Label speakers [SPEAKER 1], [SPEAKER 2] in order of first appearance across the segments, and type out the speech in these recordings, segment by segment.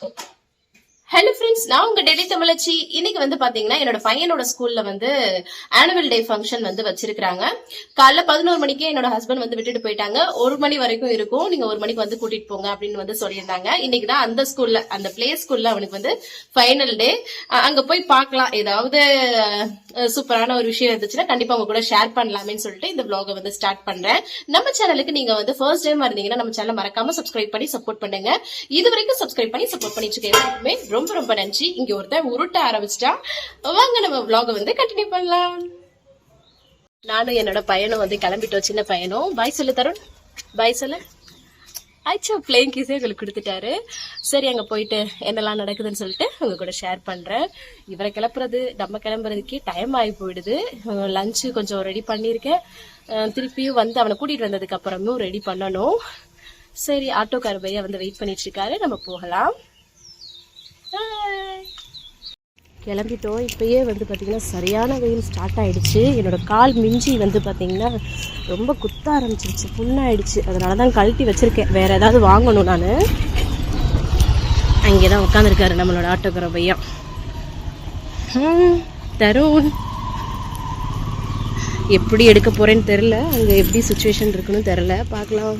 [SPEAKER 1] Thank you. Hello friends நான் உங்க டெல்லி தமிழச்சி. இன்னைக்கு வந்து பாத்தீங்கன்னா என்னோட பையனோட ஸ்கூல்ல வந்து ஆனுவல் டே ஃபங்க்ஷன் வந்து வச்சிருக்காங்க காலைல பதினோரு மணிக்கு என்னோட ஹஸ்பண்ட் வந்து விட்டுட்டு போயிட்டாங்க. ஒரு மணி வரைக்கும் இருக்கும். நீங்க ஒரு மணிக்கு வந்து கூட்டிட்டு போங்க அப்படின்னு வந்து சொல்லியிருந்தாங்க. இன்னைக்கு தான் அந்த ஸ்கூல்ல அந்த பிளே ஸ்கூல்ல அவனுக்கு வந்து ஃபைனல் டே அங்க போய் பார்க்கலாம். ஏதாவது சூப்பரான ஒரு விஷயம் இருந்துச்சுன்னா கண்டிப்பா உங்க கூட ஷேர் பண்ணலாமேன்னு சொல்லிட்டு இந்த வ்ளாகை வந்து ஸ்டார்ட் பண்றேன். நம்ம சேனலுக்கு நீங்க வந்து ஃபர்ஸ்ட் டைம் இருந்தீங்கன்னா நம்ம சேனல் மறக்காம சப்ஸ்கிரைப் பண்ணி சப்போர்ட் பண்ணுங்க. இது வரைக்கும் சப்ஸ்கிரைப் பண்ணி சப்போர்ட் பண்ணிட்டு இருக்கேன். ரொம்ப ரொம்ப ரொம்ப நன்றி. இங்கே ஒருத்தன் உருட்ட ஆரம்பிச்சிட்டா. வாங்க நம்ம விலாகை வந்து கண்டினியூ பண்ணலாம். நானும் என்னோட பையனும் வந்து கிளம்பிட்டோம் சின்ன பையனும். பாய் சொல்லு தருண். பாய் சொல்லு. ஆச்சா பிளேயிங் கீஸே எங்களுக்கு கொடுத்துட்டாரு. சரி அங்கே போயிட்டு என்னெல்லாம் நடக்குதுன்னு சொல்லிட்டு உங்க கூட ஷேர் பண்ணுறேன் இவரை கிளப்புறது நம்ம கிளம்புறதுக்கே டைம் ஆகி போயிடுது. லஞ்சு கொஞ்சம் ரெடி பண்ணியிருக்கேன். திருப்பியும் வந்து அவனை கூட்டிகிட்டு வந்ததுக்கு அப்புறமும் ரெடி பண்ணணும். சரி ஆட்டோக்கார பையன் வந்து வெயிட் பண்ணிட்டு இருக்காரு. நம்ம போகலாம். கிளம்பிட்டோம். இப்போயே வந்து பார்த்திங்கன்னா சரியான வெயில் ஸ்டார்ட் ஆகிடுச்சு என்னோட கால் மிஞ்சி வந்து பார்த்திங்கன்னா ரொம்ப குத்த ஆரம்பிச்சிருச்சு. புண்ணாயிடுச்சு. அதனால தான் கழட்டி வச்சுருக்கேன். வேறு ஏதாவது வாங்கணும் நான். அங்கே தான் உட்காந்துருக்காரு நம்மளோட ஆட்டோக்கிற பையன். தருண். எப்படி எடுக்க போகிறேன்னு தெரில அங்கே எப்படி சுச்சுவேஷன் இருக்குன்னு தெரில பார்க்கலாம்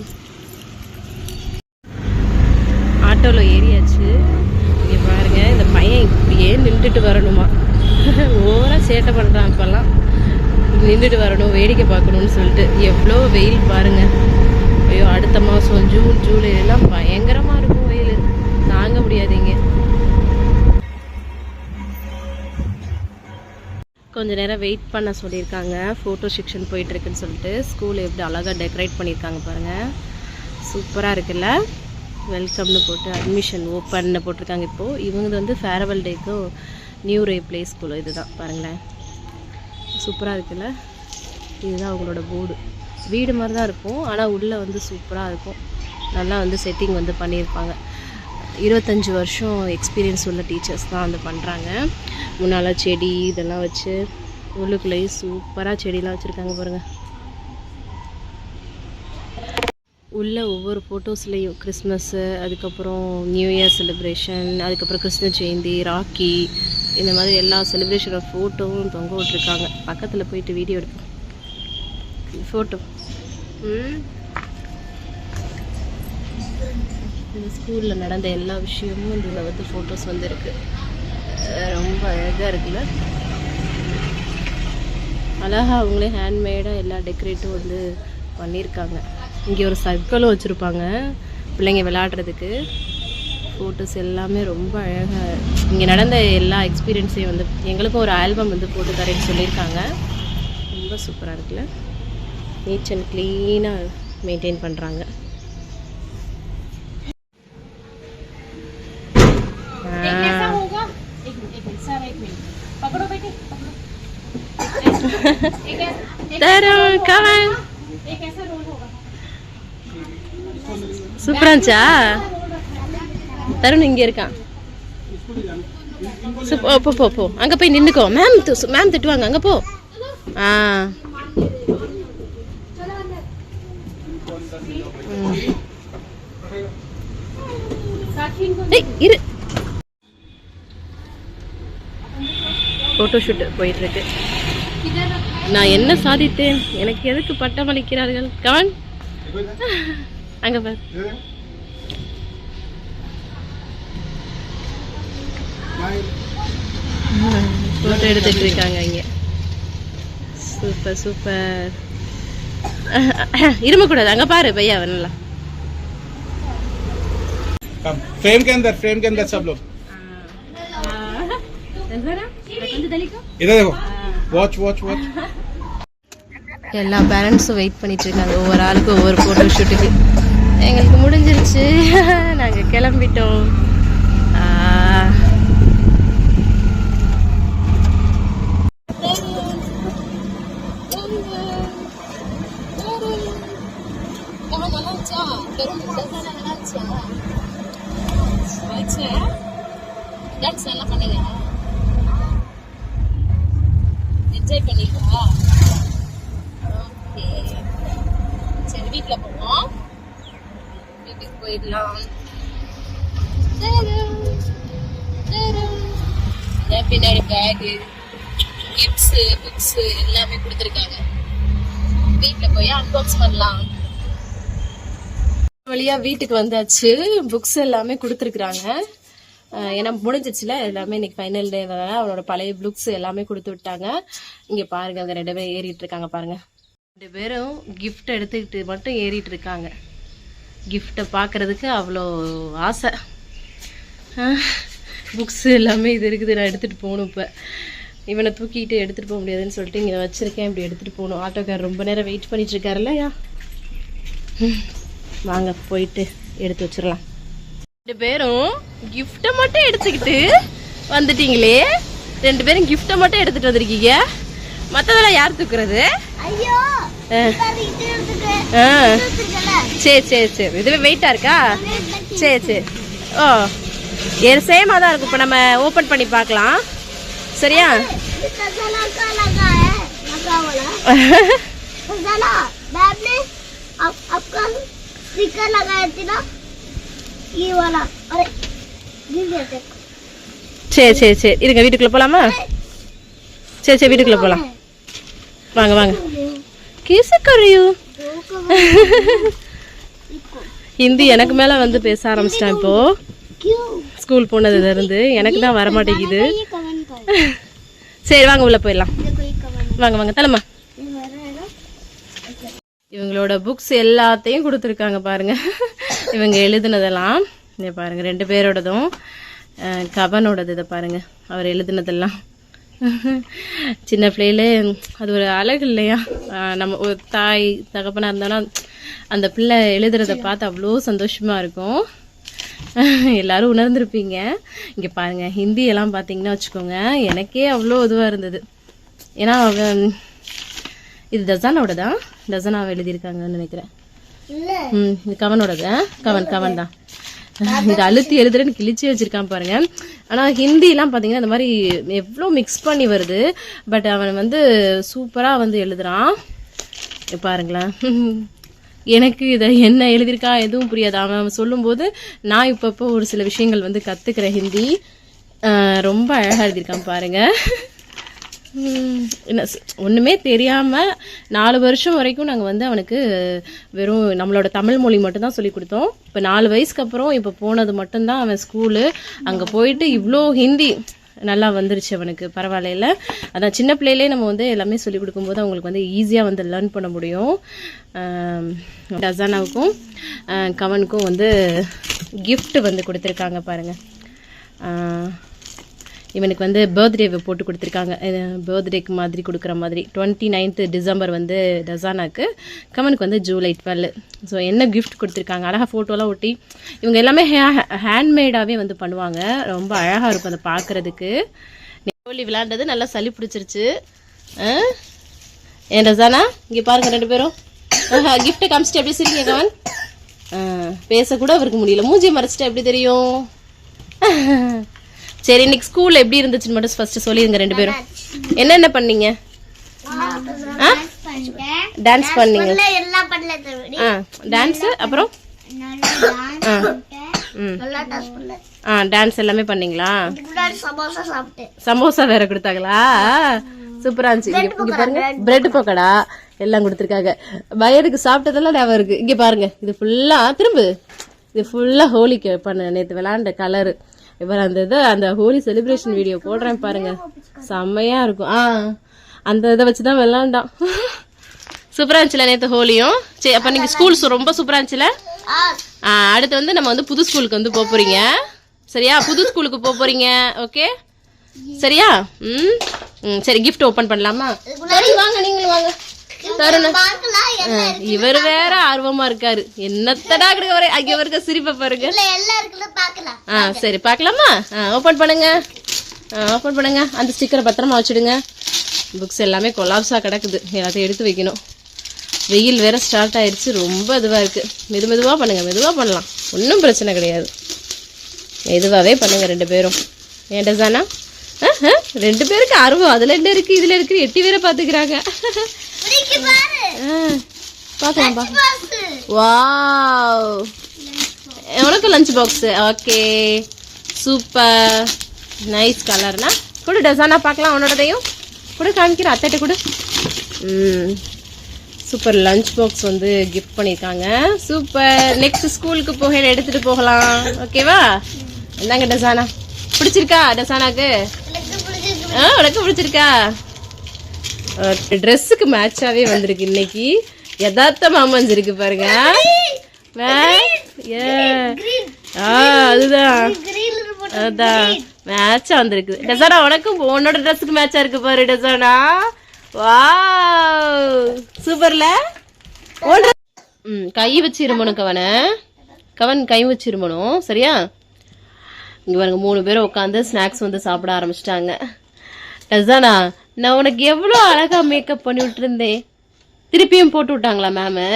[SPEAKER 1] ஆட்டோவில் ஏறியாச்சு இங்கே பாருங்க இந்த பையன் இப்படியே நின்றுட்டு வரணுமா? ஓவராக சேட்டை பண்ணுறான் இப்போல்லாம். நின்றுட்டு வரணும் வேடிக்கை பார்க்கணும்னு சொல்லிட்டு. எவ்வளோ வெயில் பாருங்க. ஐயோ அடுத்த மாதம் ஜூன் ஜூலை எல்லாம் பயங்கரமாக இருக்கும் வெயில். தாங்க முடியாதீங்க. கொஞ்ச நேரம் வெயிட் பண்ண சொல்லியிருக்காங்க. ஃபோட்டோ செக்ஷன் போயிட்டுருக்குன்னு சொல்லிட்டு. ஸ்கூல் எப்படி அழகாக டெக்கரேட் பண்ணியிருக்காங்க பாருங்கள் சூப்பராக இருக்குல்ல? வெல்கம்னு போட்டு அட்மிஷன் ஓப்பன்னு போட்டிருக்காங்க இப்போது இவங்க வந்து ஃபேரவல் டேக்கும் நியூ ரே ப்ளே ஸ்கூல் இதுதான். பாருங்களேன். சூப்பராக இருக்குல்ல? இதுதான் அவங்களோட போர்டு வீடு மாதிரி தான் இருக்கும். ஆனால் உள்ளே வந்து சூப்பராக இருக்கும். நல்லா வந்து செட்டிங் வந்து பண்ணியிருப்பாங்க. இருபத்தஞ்சி வருஷம் எக்ஸ்பீரியன்ஸ் உள்ள டீச்சர்ஸ் தான் வந்து பண்ணுறாங்க முன்னால் செடி இதெல்லாம் வச்சு உள்ளுக்குள்ளேயும் சூப்பராக செடிலாம் வச்சுருக்காங்க பாருங்கள் உள்ள ஒவ்வொரு ஃபோட்டோஸ்லேயும் கிறிஸ்மஸ்ஸு அதுக்கப்புறம் நியூ இயர் செலிப்ரேஷன் அதுக்கப்புறம் கிருஷ்ண ஜெயந்தி ராக்கி இந்த மாதிரி எல்லா செலிப்ரேஷனோட ஃபோட்டோவும் தொங்க விட்ருக்காங்க பக்கத்தில் போயிட்டு வீடியோ எடுப்போம். ஃபோட்டோ ம். இந்த ஸ்கூலில் நடந்த எல்லா விஷயமும் இதில் வந்து ஃபோட்டோஸ் வந்துருக்கு. ரொம்ப அழகாக இருக்குல்ல? அழகா அவங்களே ஹேண்ட்மேடாக எல்லா டெக்கரேட்டும் வந்து பண்ணியிருக்காங்க. இங்கே ஒரு சர்க்கிளும் வச்சுருப்பாங்க பிள்ளைங்க விளையாடுறதுக்கு. ஃபோட்டோஸ் எல்லாமே ரொம்ப அழகாக இங்கே நடந்த எல்லா எக்ஸ்பீரியன்ஸையும் வந்து எங்களுக்கும் ஒரு ஆல்பம் வந்து போட்டு தரேன்னு சொல்லியிருக்காங்க. ரொம்ப சூப்பராக இருக்குல்ல? நீட் அண்ட் க்ளீனாக மெயின்டைன் பண்ணுறாங்க தரும் கவன் சூப்பரா இருந்துச்சா தருண் இங்க இருக்கான். போ போ போ. அங்க போய் நின்னுக்கோ. மேம் மேம் திட்டுவாங்க. அங்க போ. ஆ. இரு. போட்டோ ஷூட் நான் என்ன சாதித்தேன்? எனக்கு எதுக்கு பட்டம் அளிக்கிறார்கள் கவன் அங்க பாரு. போட்டோ எடுத்துட்டு இருக்காங்க இங்க சூப்பர் சூப்பர் இரும கூடாது அங்க பாரு பையா நல்லா
[SPEAKER 2] कम फ्रेम के अंदर फ्रेम के अंदर सब लोग इधर देखो वॉच वॉच वॉच
[SPEAKER 1] எல்லா பேரண்ட்ஸும் வெயிட் பண்ணிட்டு இருக்காங்க ஒவ்வொரு ஆளுக்கும் ஒவ்வொரு ஃபோட்டோ ஷூட்டுக்கு எங்களுக்கு முடிஞ்சிருச்சு நாங்கள் கிளம்பிட்டோம் பேகு கிஃப்ட்ஸ் புக்ஸ் எல்லாமே கொடுத்துருக்காங்க. வீட்டில் போய் அன்பாக்ஸ் பண்ணலாம். வழியா வீட்டுக்கு வந்தாச்சு. புக்ஸ் எல்லாமே கொடுத்துருக்குறாங்க. ஏன்னா முடிஞ்சிச்சுல எல்லாமே இன்னைக்கு ஃபைனல் டே அவனோட பழைய புக்ஸ் எல்லாமே கொடுத்து விட்டாங்க. இங்கே பாருங்க அவங்க ரெண்டு பேரும் ஏறிட்டு இருக்காங்க பாருங்க. ரெண்டு பேரும் கிஃப்ட் எடுத்துக்கிட்டு மட்டும் ஏறிட்டு இருக்காங்க. கிஃப்டை பார்க்கறதுக்கு அவ்வளோ ஆசை. புக்ஸ் எல்லாமே இது இருக்குது. நான் எடுத்துகிட்டு போகணும் இப்போ. இவனை தூக்கிட்டு எடுத்துகிட்டு போக முடியாதுன்னு சொல்லிட்டு இங்கே வச்சுருக்கேன். இப்படி எடுத்துகிட்டு போகணும். ஆட்டோக்கார் ரொம்ப நேரம் வெயிட் பண்ணிட்டு இருக்காருல்லையா ம், வாங்க போயிட்டு எடுத்து வச்சிடலாம். ரெண்டு பேரும் கிஃப்டை மட்டும் எடுத்துக்கிட்டு வந்துட்டீங்களே. ரெண்டு பேரும் கிஃப்டை மட்டும் எடுத்துட்டு வந்திருக்கீங்க. மற்றதெல்லாம் யார் தூக்குறது? ஆ. சரி சரி சரி. இதுவே வெயிட்டா இருக்கா? சரி சரி. ஓ. சேமாக தான் இருக்கும் இப்போ நம்ம ஓப்பன் பண்ணி பார்க்கலாம். சரியா? சரி சரி சரி. இருங்க வீட்டுக்குள்ளே போகலாமா சரி சரி வீட்டுக்குள்ளே போகலாம் வாங்க வாங்க. கிசு கரையு ஹிந்தி எனக்கு மேலே வந்து பேச ஆரம்பிச்சிட்டேன்
[SPEAKER 3] இப்போது
[SPEAKER 1] ஸ்கூல் போனதுலேருந்து எனக்கு தான்
[SPEAKER 3] வரமாட்டேங்குது
[SPEAKER 1] சரி வாங்க உள்ளே போயிடலாம். வாங்க வாங்க தலைமா இவங்களோட புக்ஸ் எல்லாத்தையும் கொடுத்துருக்காங்க பாருங்கள் இவங்க எழுதுனதெல்லாம் இதை பாருங்கள் ரெண்டு பேரோடதும் கவனோடது இதை பாருங்கள் அவர் எழுதுனதெல்லாம். சின்ன பிள்ளையிலே அது ஒரு அழகு இல்லையா? நம்ம ஒரு தாய் தகப்பனாக இருந்தாலும் அந்த பிள்ளை எழுதுறதை பார்த்து அவ்வளோ சந்தோஷமாக இருக்கும். எல்லாரும் உணர்ந்திருப்பீங்க. இங்க பாருங்க ஹிந்தி எல்லாம் பார்த்தீங்கன்னா வச்சுக்கோங்க எனக்கே அவ்வளோ இதுவாக இருந்தது. ஏன்னா இது டசானோட தான் டசானாவை எழுதியிருக்காங்கன்னு நினைக்கிறேன். ம் இது கவனோடது? கவன் கவன் தான் இந்த அழுத்தி எழுதுறேன்னு கிழிச்சு வச்சிருக்கான் பாருங்க. ஆனா ஹிந்திலாம் பாத்தீங்கன்னா இந்த மாதிரி எவ்வளோ மிக்ஸ் பண்ணி வருது. பட் அவன் வந்து சூப்பரா வந்து எழுதுறான். பாருங்களேன். எனக்கு இதை என்ன எழுதியிருக்கா எதுவும் புரியாது. அவன் சொல்லும்போது நான் இப்பப்போ ஒரு சில விஷயங்கள் வந்து கற்றுக்கிறேன் ஹிந்தி. ரொம்ப அழகாக எழுதியிருக்கான் பாருங்கள் என்ன ஒன்றுமே தெரியாமல் நாலு வருஷம் வரைக்கும் நாங்கள் வந்து அவனுக்கு வெறும் நம்மளோட தமிழ் மொழி மட்டும்தான் சொல்லி கொடுத்தோம். இப்போ நாலு வயசுக்கு அப்புறம் இப்போ போனது மட்டும்தான் அவன் ஸ்கூலு அங்கே போயிட்டு இவ்வளோ ஹிந்தி நல்லா வந்துருச்சு அவனுக்கு. பரவாயில்ல அதான் சின்ன பிள்ளையிலே நம்ம வந்து எல்லாமே சொல்லிக் கொடுக்கும்போது அவங்களுக்கு வந்து ஈஸியாக வந்து லேர்ன் பண்ண முடியும். டசானாவுக்கும் கவனுக்கும் வந்து கிஃப்ட் வந்து கொடுத்துருக்காங்க பாருங்கள் ஆ, இவனுக்கு வந்து பர்த்டேவை போட்டு கொடுத்துருக்காங்க. பர்த்டேக்கு மாதிரி கொடுக்குற மாதிரி. டுவெண்ட்டி நைன்த்து டிசம்பர் வந்து டசானாக்கு கமனுக்கு வந்து ஜூலை டுவெல் ஸோ என்ன கிஃப்ட் கொடுத்துருக்காங்க? அழகாக ஃபோட்டோலாம் ஒட்டி. இவங்க எல்லாமே ஹே ஹேண்ட்மேடாகவே வந்து பண்ணுவாங்க. ரொம்ப அழகாக இருக்கும் அதை பார்க்குறதுக்கு. ஹோலி விளாண்டது நல்லா சளி பிடிச்சிருச்சு. ஏன் ரசானா இங்கே பாருங்க ரெண்டு பேரும். கிஃப்ட்டை காமிச்சிட்டு எப்படி சிரிங்க கவன் பேசக்கூட அவருக்கு முடியல. மூஞ்சி மறைச்சிட்டு எப்படி தெரியும்? சரி இன்னைக்கு ஸ்கூல்ல எப்படி இருந்துச்சுன்னு மட்டும் ஃபர்ஸ்ட் சொல்லிருங்க ரெண்டு பேரும். என்னென்ன பண்ணீங்க? டான்ஸ் பண்ணீங்க.
[SPEAKER 3] எல்லாம் பண்ணல தம்பி
[SPEAKER 1] ஆ டான்ஸ் அப்புறம்? ஆ. டான்ஸ் எல்லாமே பண்ணீங்களா?
[SPEAKER 3] சமோசா
[SPEAKER 1] வேற கொடுத்தாங்களா? சூப்பரா இருந்துச்சு. இங்க பாருங்க. பிரெட் பக்கோடா. எல்லாம் கொடுத்துருக்காங்க. வயதுக்கு சாப்பிட்டதெல்லாம் ஞாபகம் இருக்கு. இங்க பாருங்க. இது ஃபுல்லா திரும்ப. இது ஃபுல்லா ஹோலிக்கு பண்ண நேத்து விளையாண்ட கலரு இவர் அந்த இது அந்த ஹோலி செலிப்ரேஷன் வீடியோ போடுறேன் பாருங்க. செம்மையாக இருக்கும். ஆ அந்த இதை வச்சு தான் விளாண்டான். சூப்பராக இருந்துச்சுல நேற்று ஹோலியும். சரி அப்போ நீங்கள் ஸ்கூல் ரொம்ப சூப்பராக இருந்துச்சுல?
[SPEAKER 3] ஆ
[SPEAKER 1] அடுத்து வந்து நம்ம வந்து புது ஸ்கூலுக்கு வந்து போக போகிறீங்க சரியா? புது ஸ்கூலுக்கு போக போகிறீங்க ஓகே? சரியா? ம் ம் சரி கிஃப்ட் ஓப்பன் பண்ணலாமா? வாங்க நீங்களும் வாங்க. தருண்
[SPEAKER 3] பார்க்கலாம்
[SPEAKER 1] இவர் வேற ஆர்வமா இருக்காரு. என்னத்தடா கிடக்க வர அங்க இருக்க சிரிப்பை பாருங்க. ஆ சரி பார்க்கலாமா ஆ ஓபன் பண்ணுங்க. ஆ ஓபன் பண்ணுங்க. அந்த ஸ்டிக்கரை பத்திரமா வச்சுடுங்க. புக்ஸ் எல்லாமே கொலாப்ஸா கிடக்குது. எல்லாத்தையும் எடுத்து வைக்கணும். வெயில் வேற ஸ்டார்ட் ஆயிருச்சு. ரொம்ப இதுவா இருக்கு. மெது மெதுவா பண்ணுங்க. மெதுவா பண்ணலாம். ஒன்றும் பிரச்சனை கிடையாது. மெதுவாவே பண்ணுங்க ரெண்டு பேரும். ஏன் டசானா? ரெண்டு பேருக்கு ஆர்வம். அதுல என்ன இருக்கு இதுல இருக்கு எட்டி வேற பாத்துக்கிறாங்க. பார்க்கலாம் பா
[SPEAKER 3] பாஸ்
[SPEAKER 1] வாவ். உனக்கு lunch box okay. Super. Nice கலர்னா கொடு டசானா பார்க்கலாம் உன்னோடதையும். கொடு காமிக்கிறேன். அத்தைட்ட கொடு. ம். சூப்பர். லஞ்ச் பாக்ஸ் வந்து கிஃப்ட் பண்ணியிருக்காங்க. சூப்பர். நெக்ஸ்ட் ஸ்கூலுக்கு போகையில எடுத்துட்டு போகலாம். ஓகேவா என்னங்க டசானா பிடிச்சிருக்கா டசானாக்கு ஆ உனக்கு பிடிச்சிருக்கா? ட்ரெஸ்ஸுக்கு மேட்சாகவே வந்திருக்கு இன்னைக்கு. யதார்த்தமாக அமைஞ்சிருக்கு பாருங்க. வே- ஏ. ஆ அதுதான்.
[SPEAKER 3] கிரீன்
[SPEAKER 1] அதான் மேட்சா வந்திருக்கு. டெசானா உனக்கும் உன்னோட ட்ரெஸ்ஸுக்கு மேட்சா இருக்கு பாரு டெசானா. வா சூப்பர்ல? ம் கை வச்சு இருமணும் கவன. கவன் கை வச்சு இருமணும். சரியா? இங்கே பாருங்க மூணு பேரும் உட்காந்து ஸ்நாக்ஸ் வந்து சாப்பிட ஆரம்பிச்சிட்டாங்க. டெசானா நான் உனக்கு எவ்வளோ அழகா மேக்கப் பண்ணி விட்டுருந்தேன். திருப்பியும் போட்டு விட்டாங்களா மேமு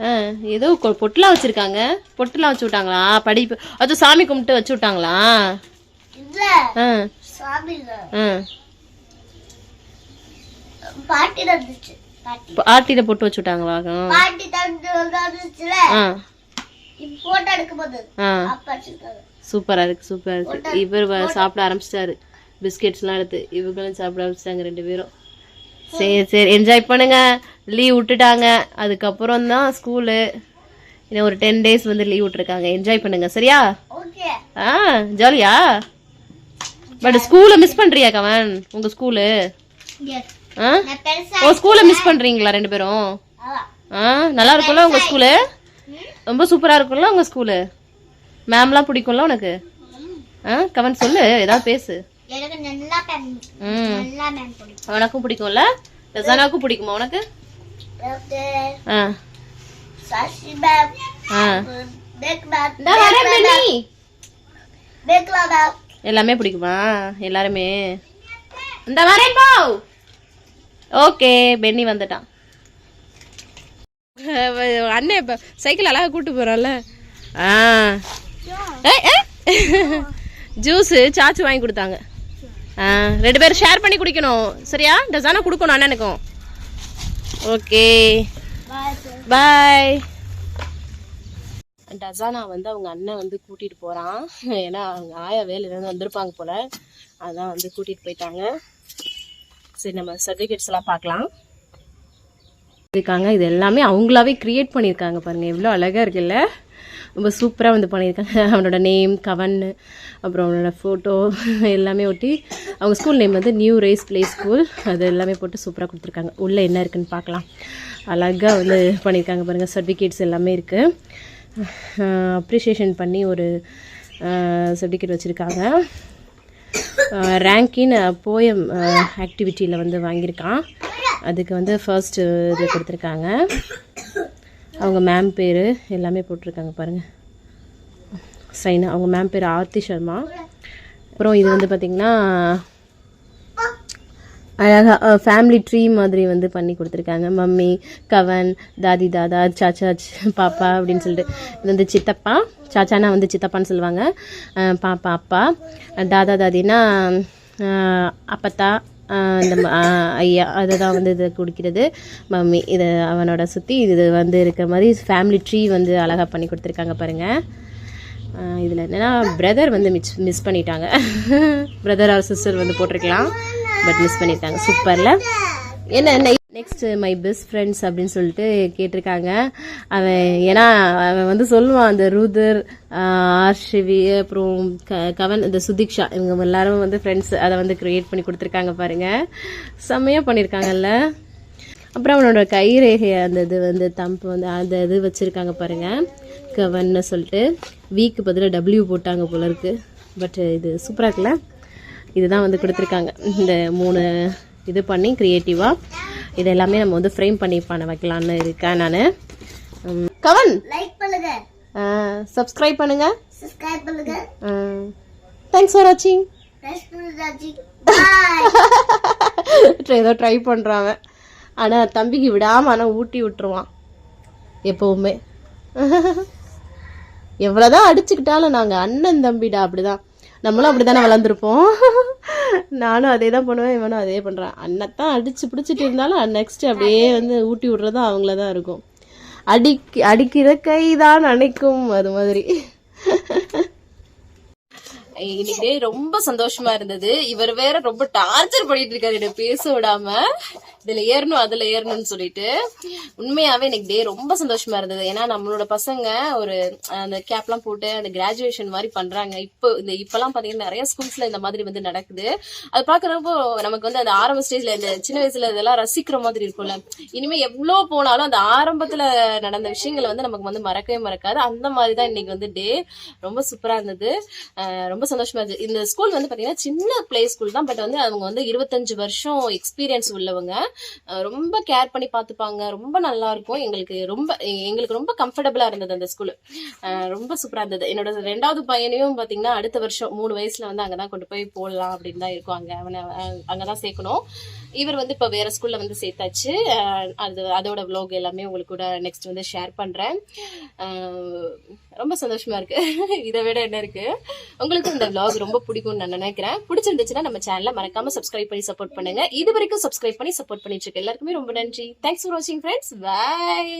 [SPEAKER 1] ஆ, ஏதோ பொட்டுலாம் வச்சிருக்காங்க. பொட்டுலாம் வச்சு விட்டாங்களா? படிப்பு அது சாமி கும்பிட்டு வச்சு விட்டாங்களா. ஆ,
[SPEAKER 3] சாமி இல்ல.
[SPEAKER 1] ஆ.
[SPEAKER 3] பாட்டி
[SPEAKER 1] வச்சு விட்டாங்களா? ஆ.
[SPEAKER 3] இப்ப போட்டோ எடுக்கும்போது
[SPEAKER 1] ஆ.
[SPEAKER 3] அப்பா வச்சிருக்காங்க
[SPEAKER 1] சூப்பரா இருக்கு சூப்பரா இருக்கு. இவர் சாப்பிட ஆரம்பிச்சிட்டாரு. பிஸ்கெட்ஸ்லாம் எடுத்து இவங்களும் சாப்பிட ஆரம்பிச்சிட்டாங்க ரெண்டு பேரும். சரி சரி. என்ஜாய் பண்ணுங்க. லீவ் விட்டுட்டாங்க. அதுக்கப்புறம் தான் ஸ்கூலு இன்னும் ஒரு டென் டேஸ் வந்து லீவ் விட்டுருக்காங்க. என்ஜாய் பண்ணுங்க. சரியா? ஆ ஜாலியா பட் ஸ்கூலை மிஸ் பண்றியா கவன்? உங்க ஸ்கூலு ஆ? ஓ ஸ்கூலை மிஸ் பண்றீங்களா ரெண்டு பேரும். ஆ. நல்லா இருக்கும்ல உங்க ஸ்கூலு ரொம்ப சூப்பரா இருக்கும்ல உங்க ஸ்கூலு மேம்லாம் பிடிக்கும்ல உனக்கு? ஆ கவன் சொல்லு. ஏதாவது பேசு.
[SPEAKER 3] எனக்கு நல்லா பேன்
[SPEAKER 1] ம்.
[SPEAKER 3] நல்லா மேம் பிடிக்கும்.
[SPEAKER 1] உனக்கும் பிடிக்கும்ல? ரசானாவுக்கும் பிடிக்குமா உனக்கு? ஆ.
[SPEAKER 3] சசி
[SPEAKER 1] ஆ.
[SPEAKER 3] பேக்
[SPEAKER 1] வரேன் எல்லாமே பிடிக்குமா? எல்லாருமே? இந்த வரேன் போ! ஓகே பென்னி வந்துட்டான். அண்ணன் இப்போ சைக்கிள் அழகா கூட்டு போறான்ல. ஆ. ஜூஸு சாச்சு வாங்கி கொடுத்தாங்க. ரெண்டு பேரும் ஷேர் பண்ணி குடிக்கணும். சரியா? டசானா கொடுக்கணும் அண்ணனுக்கும். ஓகே பாய் டசானா வந்து அவங்க அண்ணன் வந்து கூட்டிட்டு போறான். ஏன்னா அவங்க ஆயா வேலையிலேருந்து வந்திருப்பாங்க போல. அதான் வந்து கூட்டிட்டு போயிட்டாங்க. சரி நம்ம சர்டிஃபிகேட்ஸ் எல்லாம் பார்க்கலாம். இருக்காங்க. இது எல்லாமே அவங்களாவே கிரியேட் பண்ணியிருக்காங்க பாருங்க. எவ்வளோ அழகா இருக்குல்ல? ரொம்ப சூப்பராக வந்து பண்ணியிருக்காங்க. அவனோட நேம் கவன் அப்புறம் அவனோட ஃபோட்டோ எல்லாமே ஒட்டி அவங்க ஸ்கூல் நேம் வந்து நியூ ரேஸ் ப்ளே ஸ்கூல் அது எல்லாமே போட்டு சூப்பராக கொடுத்துருக்காங்க. உள்ளே என்ன இருக்குன்னு பார்க்கலாம். அழகாக வந்து பண்ணியிருக்காங்க பாருங்கள் சர்டிஃபிகேட்ஸ் எல்லாமே இருக்குது அப்ரிஷியேஷன் பண்ணி ஒரு சர்டிஃபிகேட் வச்சுருக்காங்க. ரேங்கின் போயம் ஆக்டிவிட்டியில் வந்து வாங்கியிருக்கான். அதுக்கு வந்து ஃபர்ஸ்ட் இது கொடுத்துருக்காங்க. அவங்க மேம் பேர் எல்லாமே போட்டிருக்காங்க பாருங்கள் சைனா அவங்க மேம் பேர் ஆர்த்தி சர்மா. அப்புறம் இது வந்து பார்த்திங்கன்னா அழகாக ஃபேமிலி ட்ரீ மாதிரி வந்து பண்ணி கொடுத்துருக்காங்க. மம்மி கவன் தாதி தாதா சாச்சா பாப்பா அப்படின்னு சொல்லிட்டு. இது வந்து சித்தப்பா. சாச்சானா வந்து சித்தப்பான்னு சொல்லுவாங்க. பாப்பா அப்பா. தாதா தாதினா அப்பத்தா இந்த ஐயா அதை தான் வந்து இது குடிக்கிறது. மம்மி இதை அவனோட சுற்றி இது வந்து இருக்கிற மாதிரி ஃபேமிலி ட்ரீ வந்து அழகாக பண்ணி கொடுத்துருக்காங்க பாருங்கள் இதில் என்னென்னா பிரதர் வந்து மிஸ் மிஸ் பண்ணிட்டாங்க. பிரதர் ஆர் சிஸ்டர் வந்து போட்டிருக்கலாம் பட் மிஸ் பண்ணிட்டாங்க. சூப்பரில் என்ன என்ன நெக்ஸ்ட் மை பெஸ்ட் ஃப்ரெண்ட்ஸ் அப்படின்னு சொல்லிட்டு கேட்டிருக்காங்க. அவன் ஏன்னா அவன் வந்து சொல்லுவான் அந்த ரூதர் ஆர்ஷிவி அப்புறம் க கவன் இந்த சுதீக்ஷா இவங்க எல்லாரும் வந்து ஃப்ரெண்ட்ஸ் அதை வந்து க்ரியேட் பண்ணி கொடுத்துருக்காங்க பாருங்கள் செம்மையாக பண்ணியிருக்காங்கல்ல அப்புறம் அவனோட கைரேகை அந்த இது வந்து தம்பு வந்து அந்த இது வச்சுருக்காங்க பாருங்கள் கவன்னு சொல்லிட்டு வீக்கு பதிலாக டபிள்யூ போட்டாங்க போல இருக்கு. பட் இது சூப்பராக இருக்குல்ல? இதுதான் வந்து கொடுத்துருக்காங்க. இந்த மூணு இது பண்ணி க்ரியேட்டிவாக இது எல்லாமே நம்ம வந்து ஃப்ரேம் பண்ணி பண்ண வைக்கலான்னு இருக்கேன் நான். கவன்!
[SPEAKER 3] லைக் பண்ணுங்க.
[SPEAKER 1] சப்ஸ்கிரைப் பண்ணுங்க.
[SPEAKER 3] சப்ஸ்கிரைப் பண்ணுங்க.
[SPEAKER 1] தேங்க்ஸ் ஃபார் வாட்சிங் ஏதோ ட்ரை பண்ணுறான் ஆனால் தம்பிக்கு விடாமல் ஆனால் ஊட்டி விட்டுருவான். எப்பவுமே. எவ்வளோதான் அடிச்சுக்கிட்டாலும் நாங்கள் அண்ணன் தம்பிடா அப்படிதான். நம்மளும் அப்படி தானே வளர்ந்துருப்போம். நானும் அதே தான் பண்ணுவேன் இவனும் அதே பண்ணுறான் அண்ணத்தான் அடிச்சு பிடிச்சிட்டு இருந்தாலும் நெக்ஸ்ட் அப்படியே வந்து ஊட்டி விடுறதும் அவங்கள தான் இருக்கும். அடிக்க அடிக்கிற கை தான் அணைக்கும் அது மாதிரி. இன்னைக்கு டே ரொம்ப சந்தோஷமா இருந்தது. இவர் வேற ரொம்ப டார்ச்சர் பண்ணிட்டு இருக்காரு என்ன பேச விடாம. இதுல ஏறணும் அதுல ஏறணும்னு சொல்லிட்டு. உண்மையாவே இன்னைக்கு டே ரொம்ப சந்தோஷமா இருந்தது. ஏன்னா நம்மளோட பசங்க ஒரு அந்த கேப்லாம் போட்டு அந்த கிராஜுவேஷன் மாதிரி பண்றாங்க. இப்போ இந்த இப்பெல்லாம் பாத்தீங்கன்னா நிறைய ஸ்கூல்ஸ்ல இந்த மாதிரி வந்து நடக்குது. அது பாக்குறப்போ நமக்கு வந்து அந்த ஆரம்ப ஸ்டேஜ்ல இந்த சின்ன வயசுல இதெல்லாம் ரசிக்கிற மாதிரி இருக்கும்ல. இனிமே எவ்வளவு போனாலும் அந்த ஆரம்பத்துல நடந்த விஷயங்களை வந்து நமக்கு வந்து மறக்கவே மறக்காது. அந்த மாதிரி தான் இன்னைக்கு வந்து டே ரொம்ப சூப்பரா இருந்தது. ரொம்ப சந்தோஷமா இருக்கு இந்த ஸ்கூல் வந்து பாத்தீங்கன்னா சின்ன பிளே ஸ்கூல் தான். பட் வந்து அவங்க வந்து இருபத்தஞ்சு வருஷம் எக்ஸ்பீரியன்ஸ் உள்ளவங்க. ரொம்ப கேர் பண்ணி பார்த்துப்பாங்க. ரொம்ப நல்லா இருக்கும். எங்களுக்கு ரொம்ப எங்களுக்கு ரொம்ப கம்ஃபர்டபுளா இருந்தது அந்த ஸ்கூல் ரொம்ப சூப்பரா இருந்தது. என்னோட ரெண்டாவது பையனையும் பாத்தீங்கன்னா அடுத்த வருஷம் மூணு வயசுல வந்து அங்கதான் கொண்டு போய் போடலாம் அப்படின்னு தான் இருக்கும் அங்க அவனை அங்கதான் சேர்க்கணும். இவர் வந்து இப்ப வேற ஸ்கூல்ல வந்து சேர்த்தாச்சு. அது அதோட vlog எல்லாமே உங்களுக்கு கூட நெக்ஸ்ட் வந்து ஷேர் பண்றேன். ரொம்ப சந்தோஷமா இருக்கு. இதை விட என்ன இருக்கு? உங்களுக்கு இந்த விளாக் ரொம்ப பிடிக்கும்னு நான் நினைக்கிறேன். பிடிச்சிருந்துச்சுன்னா நம்ம சேனலை மறக்காம சப்ஸ்கிரைப் பண்ணி சப்போர்ட் பண்ணுங்க. இது வரைக்கும் சப்ஸ்கிரைப் பண்ணி சப்போர்ட் பண்ணிட்டு இருக்க எல்லாருக்குமே ரொம்ப நன்றி. தேங்க்ஸ் ஃபார் வாட்சிங் ஃப்ரெண்ட்ஸ் பாய்